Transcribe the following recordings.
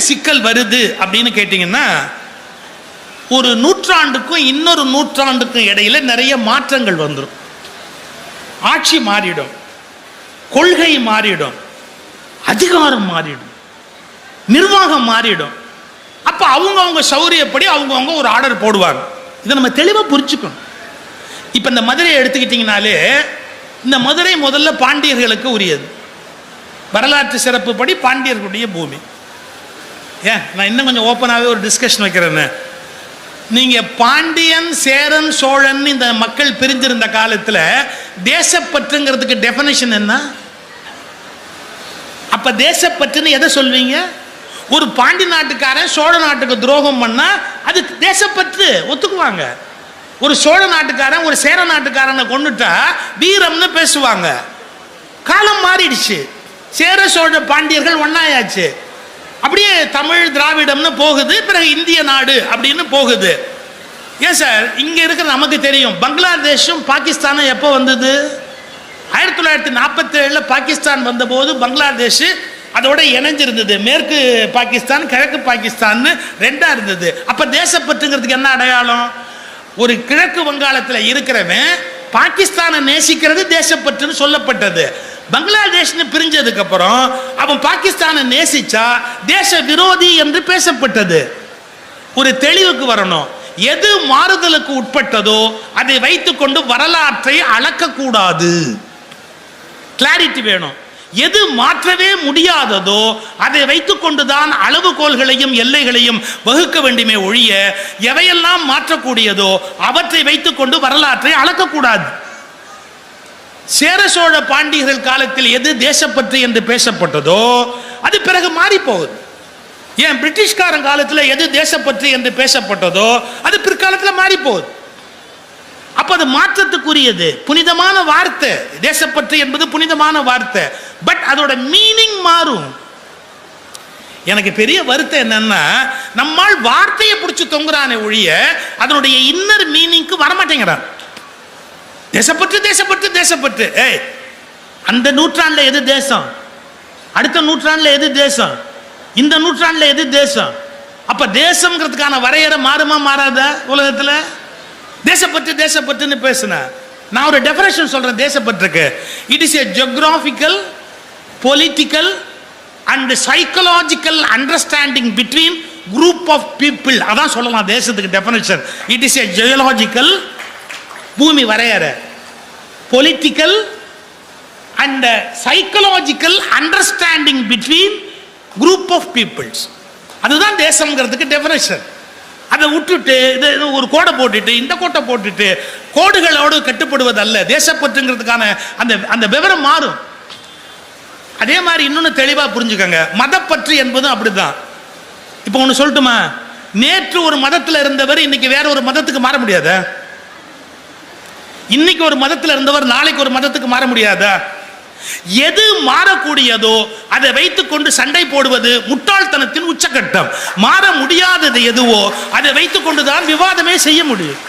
சிக்கல் வருது அப்படின்னு கேட்டிங்கன்னா ஒரு நூற்றாண்டுக்கும் இன்னொரு நூற்றாண்டுக்கும் இடையில நிறைய மாற்றங்கள் வந்துடும் ஆட்சி மாறிடும். கொள்கை மாறிடும். அதிகாரம் மாறிடும். நிர்வாகம் மாறிடும். அப்ப அவங்கவுங்க அவங்க சௌரியப்படி அவங்கவுங்க ஒரு ஆர்டர் போடுவாங்க. இதை நம்ம தெளிவா புரிஞ்சுக்கணும். இப்ப இந்த மதுரையை எடுத்துக்கிட்டிங்கனாலே இந்த மதுரை முதல்ல பாண்டியர்களுக்கு உரியது. வரலாற்று சிறப்புப்படி பாண்டியர்களுடைய பூமி. ஏன் நான் இன்னும் கொஞ்சம் ஓப்பனாகவே ஒரு டிஸ்கஷன் வைக்கிறேன்னு. நீங்கள் பாண்டியன் சேரன் சோழன் இந்த மக்கள் பிரிஞ்சிருந்த காலத்தில் தேசப்பற்றுங்கிறதுக்கு டெஃபனேஷன் என்ன? அப்போ தேசப்பற்றுன்னு எதை சொல்வீங்க? ஒரு பாண்டி நாட்டுக்காரன் சோழ நாட்டுக்கு துரோகம் பண்ணால் அது தேசப்பற்று ஒத்துக்குவாங்க. ஒரு சோழ நாட்டுக்காரன் ஒரு சேர நாட்டுக்காரனை கொண்டுட்டா வீரம்னு பேசுவாங்க. காலம் மாறிடுச்சு. சேர சோழ பாண்டியர்கள் ஒன்னாயாச்சு. அப்படியே தமிழ் திராவிடம்னு போகுது பிறகு இந்திய நாடு அப்படின்னு போகுது. ஏன் சார்? இங்கே இருக்கிற நமக்கு தெரியும். பங்களாதேஷும் பாகிஸ்தானும் எப்போ வந்தது? ஆயிரத்தி தொள்ளாயிரத்தி நாற்பத்தி ஏழில் பாகிஸ்தான் வந்தபோது பங்களாதேஷ் அதோட இணைஞ்சிருந்தது. மேற்கு பாகிஸ்தான் கிழக்கு பாகிஸ்தான் ரெண்டாக இருந்தது. அப்போ தேசப்பற்றுங்கிறதுக்கு என்ன அடையாளம்? ஒரு கிழக்கு வங்காளத்தில் இருக்கிறவன் பாகிஸ்தானை நேசிக்கிறது தேசப்பற்றுன்னு சொல்லப்பட்டது. பங்களாதேஷ்னு பிரிஞ்சதுக்கு அப்புறம் அவன் பாகிஸ்தானை நேசிச்சா தேச விரோதி என்று பேசப்பட்டது. ஒரு தெளிவுக்கு வரணும். எது மாறுதலுக்கு உட்பட்டதோ அதை வைத்துக்கொண்டு வரலாற்றை அளக்கக்கூடாது. கிளாரிட்டி வேணும். எது மாற்றவே முடியாததோ அதை வைத்துக்கொண்டுதான் அளவுகோல்களையும் எல்லைகளையும் வகுக்க வேண்டுமே ஒழிய எவையெல்லாம் மாற்றக்கூடியதோ அவற்றை வைத்துக்கொண்டு வரலாற்றை அளக்கக்கூடாது. சேர சோழ பாண்டியர்கள் காலத்தில் எது தேசப்பற்று என்று பேசப்பட்டதோ அது பிறகு மாறி போகுது ஏன் பிரிட்டிஷ்காரன் காலத்தில் எது தேசப்பற்று என்று பேசப்பட்டதோ அது பிற்காலத்தில் மாறி போகுது அப்ப அது மாற்றத்துக்குரியது. புனிதமான வார்த்தை. தேசப்பற்று என்பது புனிதமான வார்த்தை. பட் அதோட மீனிங் மாறும். எனக்கு பெரிய வருத்தம் என்னன்னா நம்மால் வார்த்தையை பிடிச்சி தொங்குறானே ஒழிய அதனுடைய இன்னர் மீனிங்க்கு வரமாட்டேங்கிறான். தேசப்பற்று தேசப்பட்டு தேசப்பட்டு ஏய் அந்த நூற்றாண்டில் எது தேசம்? அடுத்த நூற்றாண்டில் எது தேசம்? இந்த நூற்றாண்டில் எது தேசம்? அப்போ தேசம்ங்கிறதுக்கான வரையறை மாறுமா மாறாதா உலகத்தில்? தேசப்பட்டு தேசப்பட்டுன்னு பேசுனேன் நான் ஒரு டெஃபரேஷன் சொல்கிறேன் தேசப்பற்றுக்கு. It is a geographical political and psychological understanding between group of people அதான் சொல்லலாம் தேசத்துக்கு definition it is a geological பூமி வரையற. Political and psychological understanding between group of peoples அதுதான் தேசம்ங்கிறதுக்கு டெஃபினேஷன் அதை விட்டுட்டு இது ஒரு கோடை போட்டுட்டு இந்த கோட்டை போட்டுட்டு கோடுகளோடு கட்டுப்படுவதல்ல. தேசப்பற்றுங்கிறதுக்கான அந்த அந்த விவரம் மாறும். அதே மாதிரி இன்னொன்று தெளிவாக புரிஞ்சுக்கோங்க. மதப்பற்று என்பதும் அப்படிதான். இப்போ ஒன்று சொல்லட்டுமா? நேற்று ஒரு மதத்தில் இருந்தவர் இன்னைக்கு வேற ஒரு மதத்துக்கு மாற முடியாதா? இன்னைக்கு ஒரு மதத்தில் இருந்தவர் நாளைக்கு ஒரு மதத்துக்கு மாற முடியாதா? எது மாறக்கூடியதோ அதை வைத்துக்கொண்டு சண்டை போடுவது முட்டாள்தனத்தின் உச்சக்கட்டம். மாற முடியாதது எதுவோ அதை வைத்துக்கொண்டு தான் விவாதமே செய்ய முடியும்.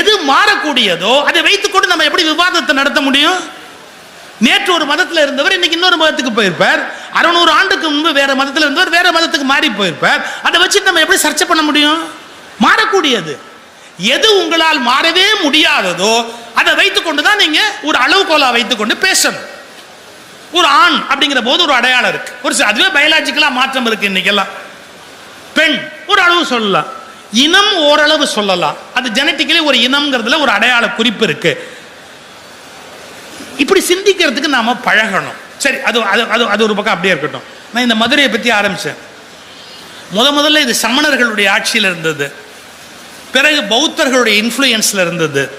எது மாறக்கூடியதோ அதை வைத்துக்கொண்டு நம்ம எப்படி விவாதத்தை நடத்த முடியும்? நேற்று ஒரு மதத்தில் இருந்தவர் இன்னைக்கு இன்னொரு மதத்துக்கு போயிருப்பார். அறுநூறு ஆண்டுக்கு முன்பு வேற மதத்தில் இருந்தவர் வேற மதத்துக்கு மாறி போயிருப்பார். அதை வச்சு நம்ம எப்படி சர்ச்சை பண்ண முடியும்? மாறக்கூடியது. எது உங்களால் மாறவே முடியாததோ அதை வைத்துக்கொண்டு தான் நீங்க ஒரு அளவுகோலா வைத்துக்கொண்டு பேசணும். ஒரு ஆண் அப்படிங்கிற போது ஒரு அடையாளம் இருக்கு. ஒரு அதுவே பயாலஜிக்கலா மாற்றம் இருக்கு இன்னைக்கெல்லாம். பெண் ஒரு அளவு சொல்லலாம். இனம் ஓரளவு சொல்லலாம். அது ஜெனட்டிக்கலி ஒரு இனம்ங்கிறதுல ஒரு அடையாள குறிப்பு இருக்கு. இப்படி சிந்திக்கிறதுக்கு நாம பழகணும். சரி அது அது அது அது ஒரு பக்கம் அப்படியே இருக்கட்டும். நான் இந்த மதுரையை பற்றி ஆரம்பித்தேன் முத முதல்ல இது சமணர்களுடைய ஆட்சியில் இருந்தது. பிறகு பௌத்தர்களுடைய இன்ஃப்ளூயன்ஸில் இருந்தது.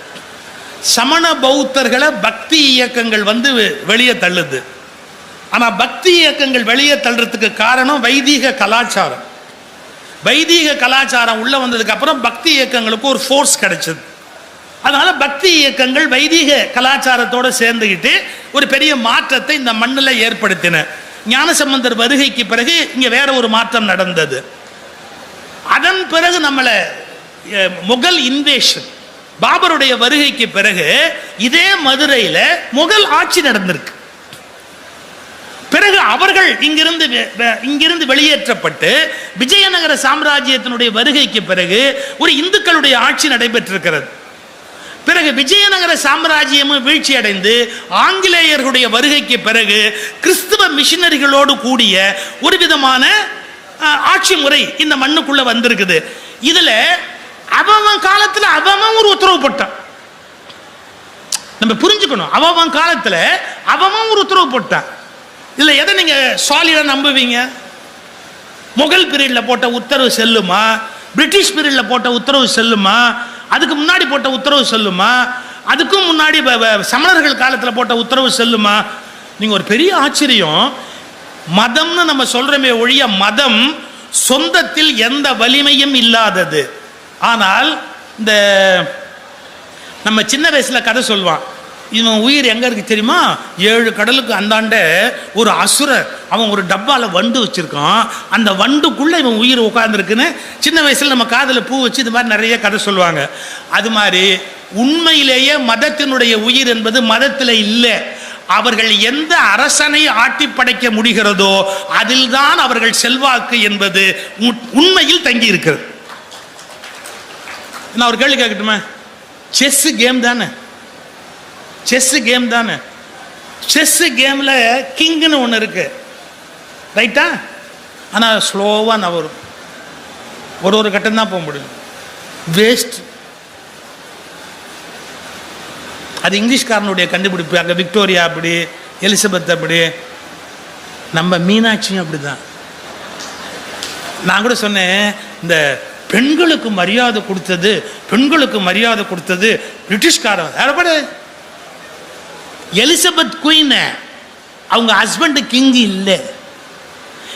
சமண பௌத்தர்களை பக்தி இயக்கங்கள் வந்து வெ- வெளியே தள்ளுது. ஆனால் பக்தி இயக்கங்கள் வெளியே தள்ளுறதுக்கு காரணம் வைதீக கலாச்சாரம். வைதீக கலாச்சாரம் உள்ள வந்ததுக்கப்புறம் பக்தி இயக்கங்களுக்கு ஒரு ஃபோர்ஸ் கிடைச்சது. அதனால் பக்தி இயக்கங்கள் வைதீக கலாச்சாரத்தோடு சேர்ந்துக்கிட்டு ஒரு பெரிய மாற்றத்தை இந்த மண்ணில் ஏற்படுத்தின. ஞானசம்பந்தர் வருகைக்கு பிறகு இங்கே வேற ஒரு மாற்றம் நடந்தது. அதன் பிறகு நம்மளை முகல் இன்வேஷன் பாபருடைய வருகைக்கு பிறகு இதே மதுரையில் முகல் ஆட்சி நடந்திருக்கு. பிறகு அவர்கள் இங்கிருந்து இங்கிருந்து வெளியேற்றப்பட்டு விஜயநகர சாம்ராஜ்யத்தினுடைய வருகைக்கு பிறகு ஒரு இந்துக்களுடைய ஆட்சி நடைபெற்றிருக்கிறது. பிறகு விஜயநகர சாம்ராஜ்யமும் வீழ்ச்சி அடைந்து ஆங்கிலேயர்களுடைய வருகைக்கு பிறகு கிறிஸ்துவ மிஷினரிகளோடு கூடிய ஒரு விதமான ஆட்சி முறை இந்த மண்ணுக்குள்ள வந்திருக்குது. இதுல அவன் காலத்தில் அவன் ஒரு உத்தரவு போட்டான். நம்ம புரிஞ்சுக்கணும். அவன் காலத்தில் அவன் ஒரு உத்தரவு போட்டான். இல்லை எதை நீங்கள் சாலிடாக நம்புவீங்க? முகல் பீரியடில் போட்ட உத்தரவு செல்லுமா? பிரிட்டிஷ் பீரியடில் போட்ட உத்தரவு செல்லுமா? அதுக்கு முன்னாடி போட்ட உத்தரவு செல்லுமா? அதுக்கும் முன்னாடி வ- வ- சமணர்கள் காலத்தில் போட்ட உத்தரவு செல்லுமா? நீங்கள் ஒரு பெரிய ஆச்சரியம். மதம்னு நம்ம சொல்கிறோமே ஒழிய மதம் சொந்தத்தில் எந்த வலிமையும் இல்லாதது. ஆனால் இந்த நம்ம சின்ன வயசில் கதை சொல்லுவான் இவன் உயிர் எங்கே இருக்கு தெரியுமா? ஏழு கடலுக்கு அந்தாண்ட ஒரு அசுரர். அவன் ஒரு டப்பாவில் வண்டு வச்சுருக்கான். அந்த வண்டுக்குள்ளே இவன் உயிர் உட்காந்துருக்குன்னு சின்ன வயசில் நம்ம காதில் பூ வச்சு இது மாதிரி நிறைய கதை சொல்லுவாங்க. அது மாதிரி உண்மையிலேயே மதத்தினுடைய உயிர் என்பது மதத்தில் இல்லை. அவர்கள் எந்த அரசனை ஆட்டி படைக்க முடிகிறதோ அதில்தான் அவர்கள் செல்வாக்கு என்பது உண்மையில் தங்கி இருக்கிறது நான் ஒரு கேள்வி கேட்கட்டுமா? செஸ் கேம் தானே. செஸ் கேம் தானே. செஸ் கேமில் கிங்னு ஒன்று இருக்கு. ரைட்டா ஆனால் ஸ்லோவாக நவரும் ஒரு ஒரு கட்டம் தான் போக முடியும். வேஸ்ட் அது இங்கிலீஷ்காரனுடைய கண்டுபிடிப்பு. அங்கே விக்டோரியா அப்படி எலிசபெத் அப்படி. நம்ம மீனாட்சியும் அப்படிதான். நான் கூட சொன்னேன் இந்த பெண்களுக்கு மரியாதை கொடுத்தது பெண்களுக்கு மரியாதை கொடுத்தது பிரிட்டிஷ்காரன் யாரப்படு எலிசபெத் குயின் அவங்க ஹஸ்பண்டு கிங் இல்லை.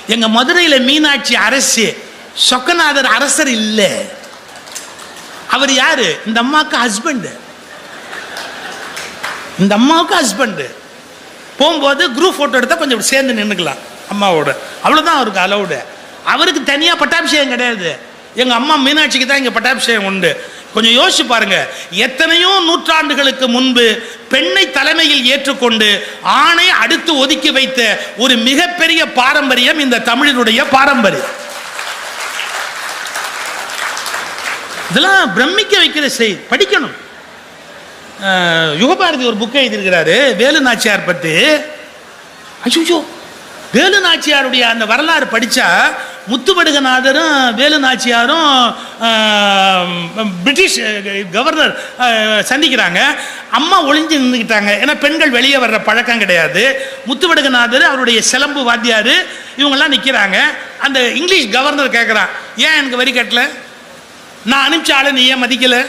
எங்க மதுரையில் மீனாட்சி அரசு சொக்கநாதர் அரசர் இல்லை. அவர் யாரு? இந்த அம்மாவுக்கு ஹஸ்பண்டு. இந்த அம்மாவுக்கு ஹஸ்பண்டு. போகும்போது குரூப் ஃபோட்டோ எடுத்தால் கொஞ்சம் சேர்ந்து நின்றுக்கலாம் அம்மாவோட. அவ்வளோதான் அவருக்கு அலௌடு அவருக்கு தனியாக பட்டாபிஷேகம் கிடையாது. எங்கள் அம்மா மீனாட்சிக்கு தான் இங்கே பட்டாபிஷேகம் உண்டு. கொஞ்சம் யோசிச்சு பாருங்க. எத்தனையோ நூற்றாண்டுகளுக்கு முன்பு பெண்ணை தலைமையில் ஏற்றுக்கொண்டு ஆணை அடுத்து ஒதுக்கி வைத்த ஒரு மிகப்பெரிய பாரம்பரியம் இந்த தமிழினுடைய பாரம்பரியம். இதெல்லாம் பிரமிக்க வைக்கிற செய் படிக்கணும். யுகபாரதி ஒரு புக்கை எழுதியிருக்கிறாரு வேலு நாச்சியார் பற்றி. அச்சுச்சோ வேலு நாச்சியாருடைய அந்த வரலாறு படித்தா முத்துவடுகநாதரும் வேலு நாச்சியாரும் பிரிட்டிஷ் கவர்னர் சந்திக்கிறாங்க. அம்மா ஒளிஞ்சு நின்றுக்கிட்டாங்க ஏன்னா பெண்கள் வெளியே வர்ற பழக்கம் கிடையாது. முத்துவடுகநாதர் அவருடைய சிலம்பு வாத்தியார் இவங்கெல்லாம் நிற்கிறாங்க அந்த இங்கிலீஷ் கவர்னர் கேட்குறான் ஏன் எனக்கு வரி கட்டல? நான் அனுப்பிச்ச ஆளை நீ ஏன் மதிக்கலை?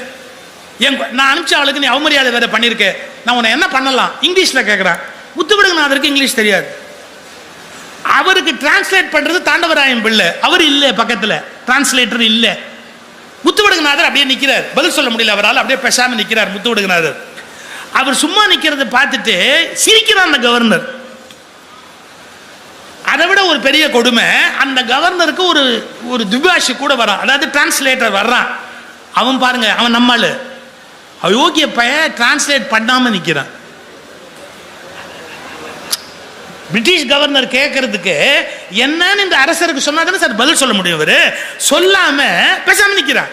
என் நான் அனுப்பிச்ச ஆளுக்கு நீ அவமரியாதை வேற பண்ணியிருக்க நான் உன்னை என்ன பண்ணலாம்? இங்கிலீஷில் கேட்குறான் முத்துவிடுங்கநாதருக்கு இங்கிலீஷ் தெரியாது. அவருக்கு டிரான்ஸ்லேட் பண்றது தாண்டவராயன் பிள்ளை. அவர் இல்லை பக்கத்தில். டிரான்ஸ்லேட்டர் இல்லை. முத்துவிடுங்கநாதர் அப்படியே நிற்கிறார் பதில் சொல்ல முடியல அவரால். அப்படியே பேசாமல் நிற்கிறார் முத்துவிடுங்கநாதர் அவர் சும்மா நிற்கிறத பார்த்துட்டு சிரிக்கிறார் அந்த கவர்னர் அதை விட ஒரு பெரிய கொடுமை அந்த கவர்னருக்கு ஒரு ஒரு துபாஷி கூட வரான். அதாவது டிரான்ஸ்லேட்டர் வர்றான். அவன் பாருங்க அவன் நம்மாள். அயோக்கிய பையன் டிரான்ஸ்லேட் பண்ணாமல் நிற்கிறான் பிரிட்டிஷ் கவர்னர் கேட்கறதுக்கு என்னன்னு இந்த அரசருக்கு சொன்னா தானே சார் பதில் சொல்ல முடியும் இவர்? சொல்லாம பேசாம நிற்கிறான்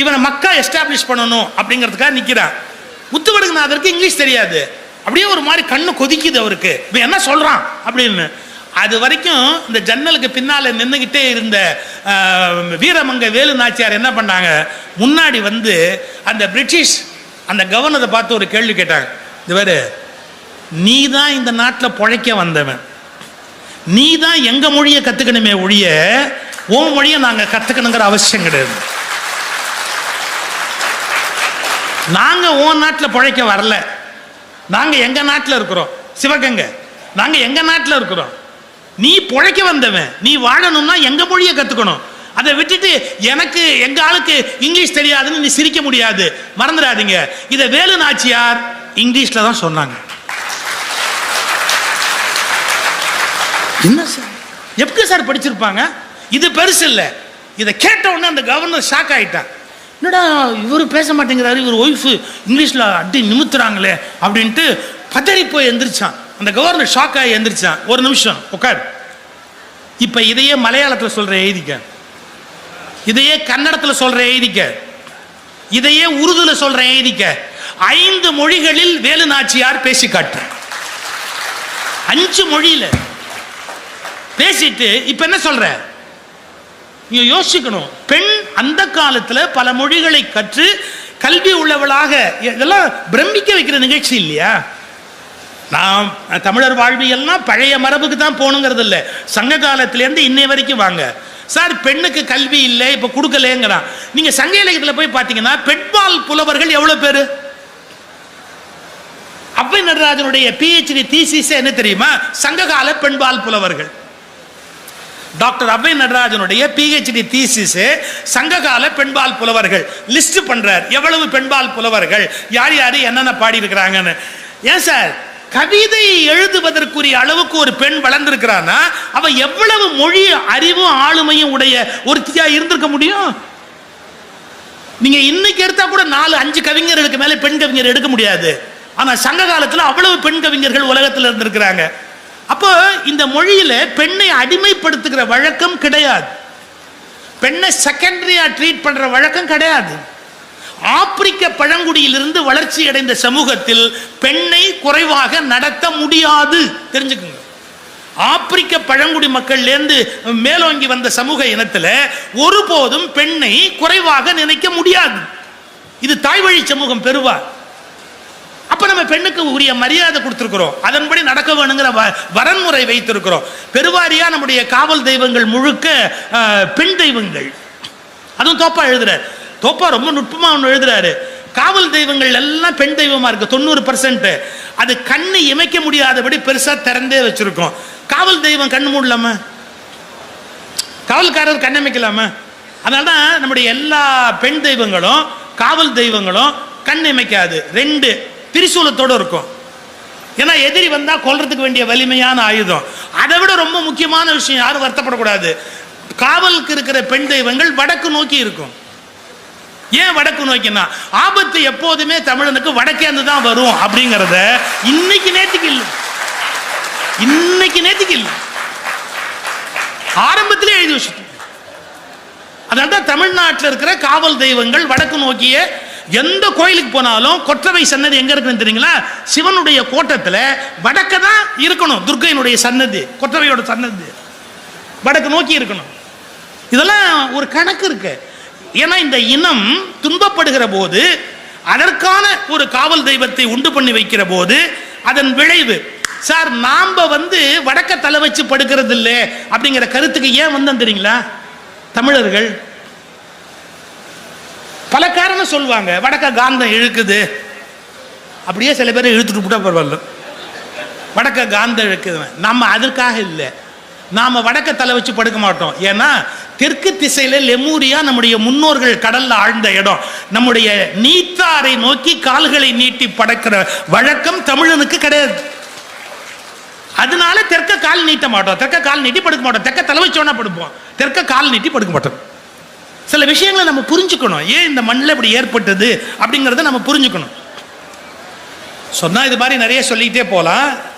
இவனை மக்கா எஸ்டாப்ளிஷ் பண்ணணும் அப்படிங்கிறதுக்காக நிற்கிறான் முத்துவடுகநாதருக்கு இங்கிலீஷ் தெரியாது. அப்படியே ஒரு மாதிரி கண்ணு கொதிக்குது அவருக்கு. இவன் என்ன சொல்கிறான் அப்படின்னு. அது வரைக்கும் இந்த ஜன்னலுக்கு பின்னால் நின்றுகிட்டே இருந்த வீரமங்க வேலு நாச்சியார் என்ன பண்ணாங்க? முன்னாடி வந்து அந்த பிரிட்டிஷ் அந்த கவர்னரை பார்த்து ஒரு கேள்வி கேட்டாங்க. இது வேறு நீ தான் இந்த நாட்டில் பொழைக்க வந்தவன். நீ தான் எங்கள் மொழியை கற்றுக்கணுமே ஒழிய உன் மொழியை நாங்கள் கற்றுக்கணுங்கிற அவசியம் கிடையாது. நாங்கள் உன் நாட்டில் பிழைக்க வரல. நாங்கள் எங்கள் நாட்டில் இருக்கிறோம்? சிவகங்கை. நாங்கள் எங்கள் நாட்டில் இருக்கிறோம்? நீ பிழைக்க வந்தவன். நீ வாழணும்னா எங்கள் மொழியை கற்றுக்கணும் அதை விட்டுட்டு எனக்கு எங்க ஆளுக்கு இங்கிலீஷ் தெரியாதுன்னு நீ சிரிக்க முடியாது. மறந்துடாதீங்க. இதை வேலு நாச்சியார் இங்கிலீஷில் தான் சொன்னாங்க. என்ன சார்? எப்படி சார் படிச்சிருப்பாங்க? இது பெருசு இல்லை. இதை கேட்ட உடனே அந்த கவர்னர் ஷாக் ஆகிட்டான் என்னடா இவர் பேச மாட்டேங்கிறாரு இவர் ஒய்ஃபு இங்கிலீஷில் அடி நிமித்துறாங்களே அப்படின்ட்டு பதறி போய் எந்திரிச்சான். அந்த கவர்னர் ஷாக் ஆகி எந்திரிச்சான். ஒரு நிமிஷம் உட்கார் இப்போ இதையே மலையாளத்தில் சொல்கிற எழுதிக்க. இதையே கன்னடத்தில் சொல்கிற எழுதிக்க. இதையே உருதுல சொல்கிற எழுதிக்க. ஐந்து மொழிகளில் வேலு நாச்சியார் பேசி காட்டு அஞ்சு மொழியில். பேசிட்டு இப்ப என்ன சொல்ற? நீங்க யோசிக்கணும். பெண் அந்த காலத்துல பல மொழிகளை கற்று கல்வி உள்ளவளாக இதெல்லாம் பிரமிக்க வைக்கிற நிகழ்ச்சி இல்லையா? நாம் தமிழர் வாழ்வியல்னா பழைய மரபுக்கு தான் போகணுங்கிறது இல்லை. சங்க காலத்திலேருந்து இன்னை வரைக்கும் வாங்க. சார் பெண்ணுக்கு கல்வி இல்லை இப்போ கொடுக்கலங்கிறான். நீங்கள் சங்க இலக்கியத்தில் போய் பார்த்தீங்கன்னா பெண்பால் புலவர்கள் எவ்வளோ பேர்? அவ்வை நடராஜனுடைய பிஹெச்டி தீசிஸ் என்ன தெரியுமா? சங்ககால பெண்பால் புலவர்கள். டாக்டர் அவ்வை நடராஜனுடைய பிஹெச்டி தீசிஸ் சங்ககால பெண்பால் புலவர்கள் லிஸ்ட் பண்றார். எவ்வளவு பெண்பால் புலவர்கள்? யார் யார் என்னென்ன பாடி இருக்கிறாங்கன்னு ஏன் சார் கவிதை எழுதுவதற்குரிய அளவுக்கு ஒரு பெண் வளர்ந்திருக்கிறான்னா அவ எவ்வளவு மொழி அறிவும் ஆளுமையும் உடைய ஒருத்தியா இருந்திருக்க முடியும்? நீங்க இன்னைக்கு எடுத்தா கூட நாலு அஞ்சு கவிஞர்களுக்கு மேலே பெண் கவிஞர் எடுக்க முடியாது. ஆனா சங்க காலத்தில் அவ்வளவு பெண் கவிஞர்கள் உலகத்தில் இருந்திருக்கிறாங்க. அப்போ இந்த மொழியில பெண்ணை அடிமைப்படுத்துகிற வழக்கம் கிடையாது. பெண்ணை செகண்டரியா ட்ரீட் பண்ற வழக்கம் கிடையாது. ஆப்பிரிக்க பழங்குடியிலிருந்து வளர்ச்சி அடைந்த சமூகத்தில் பெண்ணை குறைவாக நடத்த முடியாது. தெரிஞ்சுக்கோங்க. ஆப்பிரிக்க பழங்குடி மக்கள்லேருந்து மேலோங்கி வந்த சமூக இனத்தில் ஒருபோதும் பெண்ணை குறைவாக நினைக்க முடியாது. இது தாய்வழி சமூகம் பெறுவார். பெண்ணுக்கு உரிய மரியாதை கொடுத்துருக்குறோம். அதன்படி நடக்க வேணுங்கிற வ- வரன்முறை வைத்திருக்கிறோம். பெருவாரியா நம்முடைய காவல் தெய்வங்கள் முழுக்க பெண் தெய்வங்கள். அதுவும் தோப்பா எழுதுறாரு. தோப்பா ரொம்ப நுட்பமா ஒன்று எழுதுறாரு. காவல் தெய்வங்கள் எல்லாம் பெண் தெய்வமா இருக்கு தொண்ணூறு பர்சன்ட் அது கண்ணு இமைக்க முடியாதபடி பெருசா திறந்தே வச்சிருக்கோம். காவல் தெய்வம் கண்ணு மூடலாமா? காவல்காரர் கண்ணமைக்கலாமா அதனால தான் நம்முடைய எல்லா பெண் தெய்வங்களும் காவல் தெய்வங்களும் கண் இமைக்காது. ரெண்டு திரிசூலத்தோடு இருக்கும். ஏன்னா எதிரி வந்தா கொல்றதுக்கு வேண்டிய வலிமையான ஆயுதம். அதை விட ரொம்ப முக்கியமான விஷயம் யாரும் வருத்தப்படக்கூடாது. காவலுக்கு இருக்கிற பெண் தெய்வங்கள் வடக்கு நோக்கி இருக்கும். ஏன் வடக்கு நோக்கினா ஆபத்து எப்போதுமே தமிழனுக்கு வடக்கேந்து தான் வரும் அப்படிங்கிறத இன்னைக்கு நேத்துக்கு இல்லை. இன்னைக்கு நேத்துக்கு இல்லை. ஆரம்பத்திலே எழுதி வச்சுட்டோம். அதனால தான் தமிழ்நாட்டில் இருக்கிற காவல் தெய்வங்கள் வடக்கு நோக்கிய எந்த கோயிலுக்கு போனாலும் கொற்றவை சன்னதி எங்க இருக்குன்னு தெரியுங்களா? சிவனுடைய கோட்டத்தில் வடக்க தான் இருக்கணும் துர்க்கையினுடைய சன்னதி கொற்றவையோட சன்னதி. வடக்கு நோக்கி இருக்கணும். இதெல்லாம் ஒரு கணக்கு இருக்கு. ஏன்னா இந்த இனம் துன்பப்படுகிற போது அதற்கான ஒரு காவல் தெய்வத்தை உண்டு பண்ணி வைக்கிற போது அதன் விளைவு சார் நாம் வந்து வடக்க தலை வச்சு படுக்கிறது இல்லை அப்படிங்கிற கருத்துக்கு ஏன் வந்தோம் தெரியுங்களா? தமிழர்கள் பல காரணம் சொல்லுவாங்க. வடக்க காந்தம் இழுக்குது. அப்படியே சில பேர் இழுத்துட்டு போட்டால் பரவாயில்ல. வடக்க காந்தம் இழுக்குது நம்ம அதற்காக இல்லை. நாம் வடக்க தலை வச்சு படுக்க மாட்டோம். ஏன்னா தெற்கு திசையில் லெமூரியா நம்முடைய முன்னோர்கள் கடலில் ஆழ்ந்த இடம். நம்முடைய நீத்தாரை நோக்கி கால்களை நீட்டி படக்கிற வழக்கம் தமிழனுக்கு கிடையாது. அதனால தெற்க கால் நீட்ட மாட்டோம். தெற்க கால் நீட்டி படுக்க மாட்டோம். தெற்க தலை வச்சோன்னா படுப்போம். தெற்க கால் நீட்டி படுக்க மாட்டோம். சில விஷயங்களை நம்ம புரிஞ்சுக்கணும். ஏன் இந்த மண்ணில் இப்படி ஏற்பட்டது அப்படிங்கிறத நம்ம புரிஞ்சுக்கணும். சொன்னால் இது மாதிரி நிறைய சொல்லிக்கிட்டே போகலாம்.